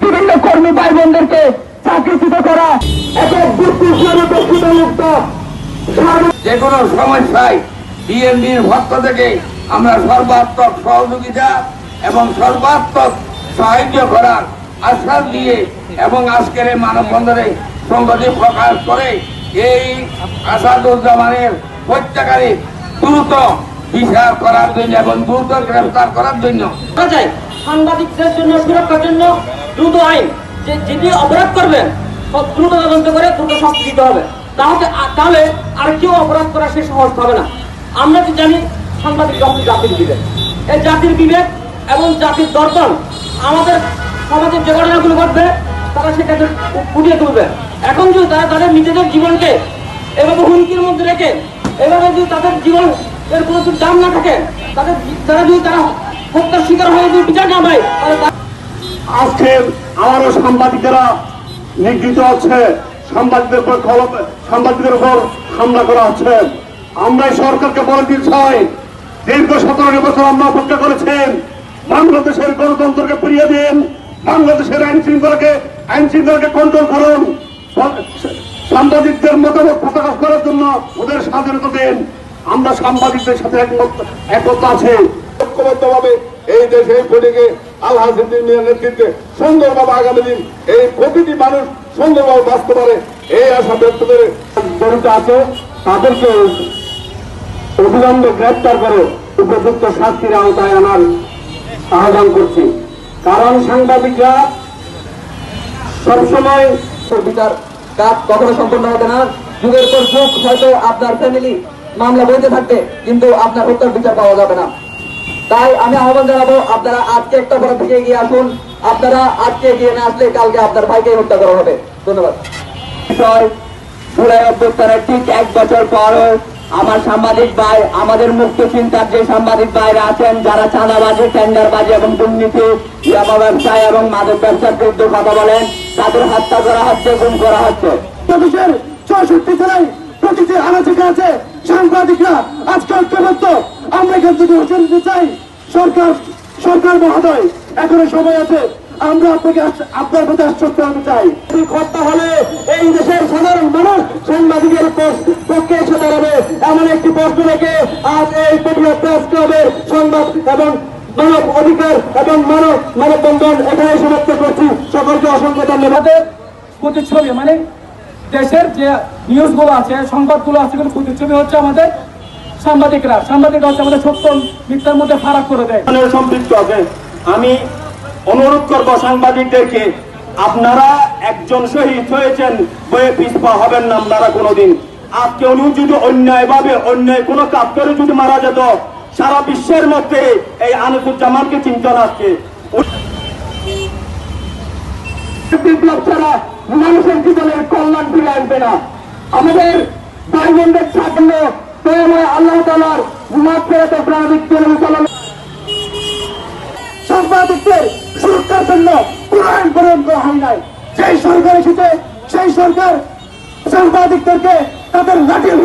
বিভিন্ন কর্মী ভাই বোনদেরকে চাকরিচ্যুত করা একক সমস্যায় বিএনপির ভক্ত থেকে আমরা সর্বাত্মক সহযোগিতা এবং সর্বাত্মক সাহায্য করার আশ্বাস দিয়ে এবং আজকের এই মানববন্ধনে সংগতি প্রকাশ করে এই আসাদুজ্জামানের হত্যাকারী দ্রুত বিচার করার জন্য এবং দ্রুত গ্রেফতার করার জন্য। সাংবাদিকদের জন্য, সুরক্ষার জন্য দ্রুত আইন, যে যিনি অপরাধ করবেন দ্রুত তদন্ত করে দ্রুত শাস্তি দিতে হবে। তাহলে তাহলে আর কেউ অপরাধ করা সে সহজ হবে না। আমরা তো জানি সাংবাদিক যখন জাতির বিবেক। এই জাতির বিবেক এবং জাতির দর্পণ আমাদের সমাজের যে ঘটনাগুলো ঘটবে, তারা সেটাকে ফুটিয়ে তুলবে। এখন যদি তারা তাদের নিজেদের জীবনকে এভাবে হুমকির মধ্যে রেখে, এভাবে যদি তাদের জীবন এর কোনো দাম না থাকে। তাদের তারা যদি তারা হত্যার শিকার হয়ে যদি বিচার না পায় আজকে আমারও সাংবাদিকেরা নিগৃহীত হচ্ছে সাংবাদিকদের উপর সাংবাদিকদের উপর হামলা করা হচ্ছে। আমরা সরকারকে বলে চাই, দীর্ঘ সতেরো বছর আমরা অপেক্ষা করেছেন। বাংলাদেশের গণতন্ত্রকে ফিরিয়ে দিন। বাংলাদেশের আইন শৃঙ্খলাকে আইন শৃঙ্খলাকে কন্ট্রোল করুন। সাংবাদিকদের মতামত প্রকাশ করার জন্য ওদের স্বাধীনতা দিন। আমরা সাংবাদিকদের সাথে একমত আছে। ঐক্যবদ্ধভাবে এই দেশে এই ফটিকে আল মিয়ার নেতৃত্বে সুন্দরভাবে আগামী দিন এই প্রতিটি মানুষ সুন্দরভাবে বাঁচতে পারে এই আশা ব্যক্ত করে জড়িত আছে তাদেরকে অবিলম্বে গ্রেপ্তার করে উপযুক্ত শাস্তির আওতায় আনার আহ্বান করছি। কারণ সাংবাদিকরা সবসময় বিচার কাজ কখনো সম্পূর্ণ হবে না। যুগের পর যুগ হয়তো আপনার ফ্যামিলি মামলা বইতে থাকবে কিন্তু আপনার হত্যার বিচার পাওয়া যাবে না। তাই আমি আহ্বান জানাব আপনারা আজকে একটা বড় থেকে এগিয়ে আসুন। আপনারা আজকে এগিয়ে না আসলে কালকে আপনার ভাইকে হত্যা করা হবে। ধন্যবাদ। জুলাই অভ্যুত্থানের ঠিক এক বছর পরও আমার সাংবাদিক ভাই আমাদের মুক্ত চিন্তার যে সাংবাদিক ভাইরা আছেন যারা চাঁদাবাজি টেন্ডারবাজি এবং দুর্নীতি ইয়াবা ব্যবসায় এবং মাদক ব্যবসার বিরুদ্ধে কথা বলেন তাদের হত্যা করা হচ্ছে গুম করা হচ্ছে। চৌষট্টি জেলায় আছে সাংবাদিকরা আজকে ঐক্যবদ্ধ। আমরা এখান থেকে হোসেন দিতে চাই। সরকার সরকার মহোদয় এখনও সময় আছে। আমরা আপনাকে আপনার প্রতি আশ্বস্ত হতে চাই। হত্যা হলে এই দেশের সাধারণ মানুষ সাংবাদিকের পক্ষে এসে দাঁড়াবে। এমন একটি প্রশ্ন রেখে আজ এই পটিয়া প্রেস ক্লাবের সংবাদ এবং মানব অধিকার এবং মানব মানববন্ধন এখানে সমাপ্ত করছি। সকলকে অসংখ্য ধন্যবাদ। প্রতিচ্ছবি মানে দেশের যে নিউজগুলো আছে সংবাদগুলো আছে এগুলো প্রতিচ্ছবি হচ্ছে আমাদের সাংবাদিকরা। সাংবাদিকরা হচ্ছে আমাদের সত্য মিথ্যার মধ্যে ফারাক করে দেয়। সম্পৃক্ত আছে আমি অনুরোধ করব সাংবাদিকদেরকে আপনারা একজন শহীদ হয়েছেন বয়ে পিছপা হবেন না আপনারা কোনোদিন। আজকে উনি যদি অন্যায়ভাবে অন্যায় কোনো কাজ করে যদি মারা যেত সারা বিশ্বের মধ্যে এই আনিসুজ্জামানকে চিন্তা আসছে বিপ্লব ছাড়া মানুষের জীবনের কল্যাণ ফিরে আসবে না। আমাদের ভাই বোনদের সাফল্য প্রেময় আল্লাহ তালার মাঠ ফেরাতে প্রাণিক সাংবাদিকদের সুরক্ষার জন্য কোরআন গ্রহণ করা হয় নাই। সেই সরকার এসেছে, সেই সরকার সাংবাদিকদেরকে তাদের লাঠির